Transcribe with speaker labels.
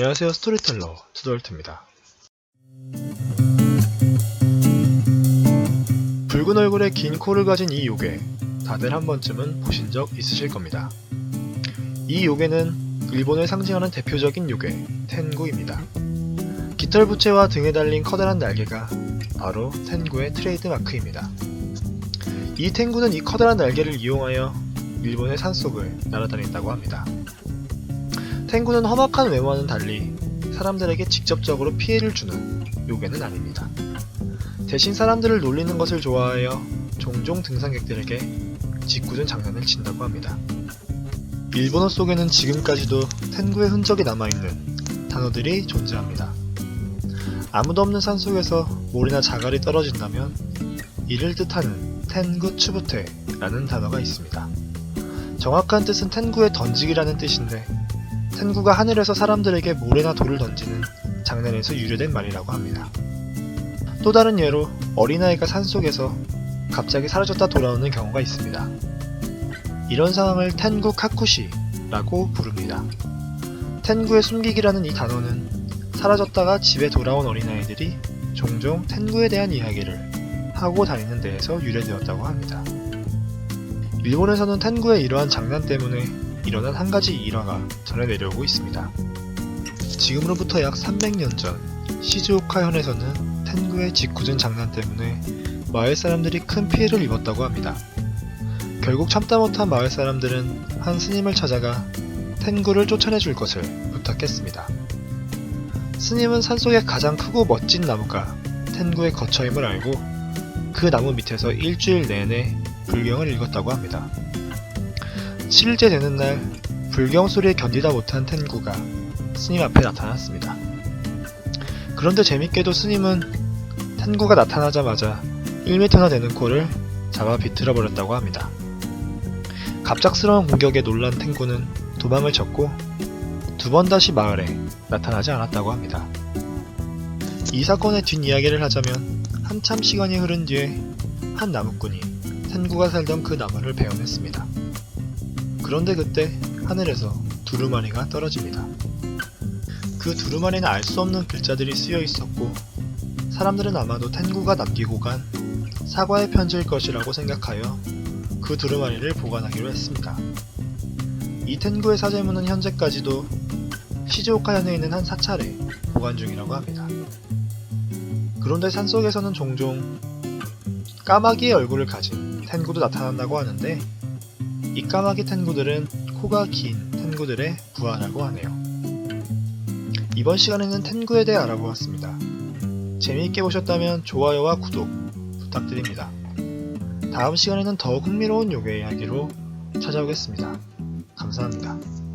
Speaker 1: 안녕하세요 스토리텔러 투덜트입니다. 붉은 얼굴에 긴 코를 가진 이 요괴 다들 한 번쯤은 보신 적 있으실 겁니다. 이 요괴는 일본을 상징하는 대표적인 요괴 텐구입니다. 깃털 부채와 등에 달린 커다란 날개가 바로 텐구의 트레이드 마크입니다. 이 텐구는 이 커다란 날개를 이용하여 일본의 산속을 날아다닌다고 합니다. 탱구는 험악한 외모와는 달리 사람들에게 직접적으로 피해를 주는 요괴는 아닙니다. 대신 사람들을 놀리는 것을 좋아하여 종종 등산객들에게 짓궂은 장난을 친다고 합니다. 일본어 속에는 지금까지도 텐구의 흔적이 남아있는 단어들이 존재합니다. 아무도 없는 산 속에서 모래나 자갈이 떨어진다면 이를 뜻하는 텐구 추부테라는 단어가 있습니다. 정확한 뜻은 텐구의 던지기라는 뜻인데 텐구가 하늘에서 사람들에게 모래나 돌을 던지는 장난에서 유래된 말이라고 합니다. 또 다른 예로 어린아이가 산속에서 갑자기 사라졌다 돌아오는 경우가 있습니다. 이런 상황을 텐구 카쿠시라고 부릅니다. 텐구의 숨기기라는 이 단어는 사라졌다가 집에 돌아온 어린아이들이 종종 텐구에 대한 이야기를 하고 다니는 데에서 유래되었다고 합니다. 일본에서는 텐구의 이러한 장난 때문에 일어난 한 가지 일화가 전해 내려오고 있습니다. 지금으로부터 약 300년 전 시즈오카현에서는 텐구의 짓궂은 장난 때문에 마을 사람들이 큰 피해를 입었다고 합니다. 결국 참다 못한 마을 사람들은 한 스님을 찾아가 텐구를 쫓아내 줄 것을 부탁했습니다. 스님은 산속의 가장 크고 멋진 나무가 텐구의 거처임을 알고 그 나무 밑에서 일주일 내내 불경을 읽었다고 합니다. 7일째 되는 날 불경 소리에 견디다 못한 텐구가 스님 앞에 나타났습니다. 그런데 재밌게도 스님은 텐구가 나타나자마자 1m나 되는 코를 잡아 비틀어 버렸다고 합니다. 갑작스러운 공격에 놀란 텐구는 도망을 쳤고 두 번 다시 마을에 나타나지 않았다고 합니다. 이 사건의 뒷이야기를 하자면 한참 시간이 흐른 뒤에 한 나무꾼이 텐구가 살던 그 나무를 베어냈습니다. 그런데 그때 하늘에서 두루마리가 떨어집니다. 그 두루마리는 알 수 없는 글자들이 쓰여 있었고 사람들은 아마도 텐구가 남기고 간 사과의 편지일 것이라고 생각하여 그 두루마리를 보관하기로 했습니다. 이 텐구의 사제문은 현재까지도 시즈오카 현에 있는 한 사찰에 보관 중이라고 합니다. 그런데 산속에서는 종종 까마귀의 얼굴을 가진 텐구도 나타난다고 하는데 이 까마귀 텐구들은 코가 긴 텐구들의 부하라고 하네요. 이번 시간에는 텐구에 대해 알아보았습니다. 재미있게 보셨다면 좋아요와 구독 부탁드립니다. 다음 시간에는 더욱 흥미로운 요괴 이야기로 찾아오겠습니다. 감사합니다.